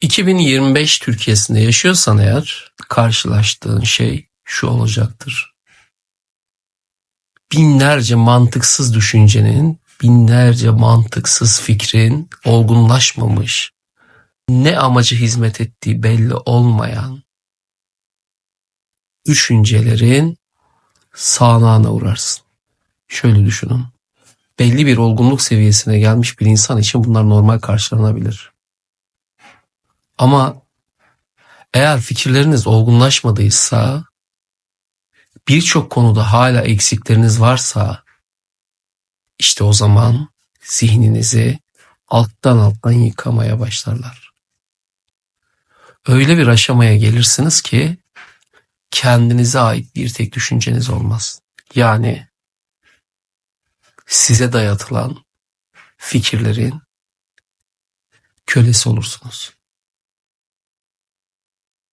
2025 Türkiye'sinde yaşıyorsan eğer karşılaştığın şey şu olacaktır. Binlerce mantıksız düşüncenin, binlerce mantıksız fikrin olgunlaşmamış, ne amacı hizmet ettiği belli olmayan düşüncelerin sağanağına uğrarsın. Şöyle düşünün. Belli bir olgunluk seviyesine gelmiş bir insan için bunlar normal karşılanabilir. Ama eğer fikirleriniz olgunlaşmadıysa, birçok konuda hala eksikleriniz varsa, işte o zaman zihninizi alttan alttan yıkamaya başlarlar. Öyle bir aşamaya gelirsiniz ki kendinize ait bir tek düşünceniz olmaz. Yani size dayatılan fikirlerin kölesi olursunuz.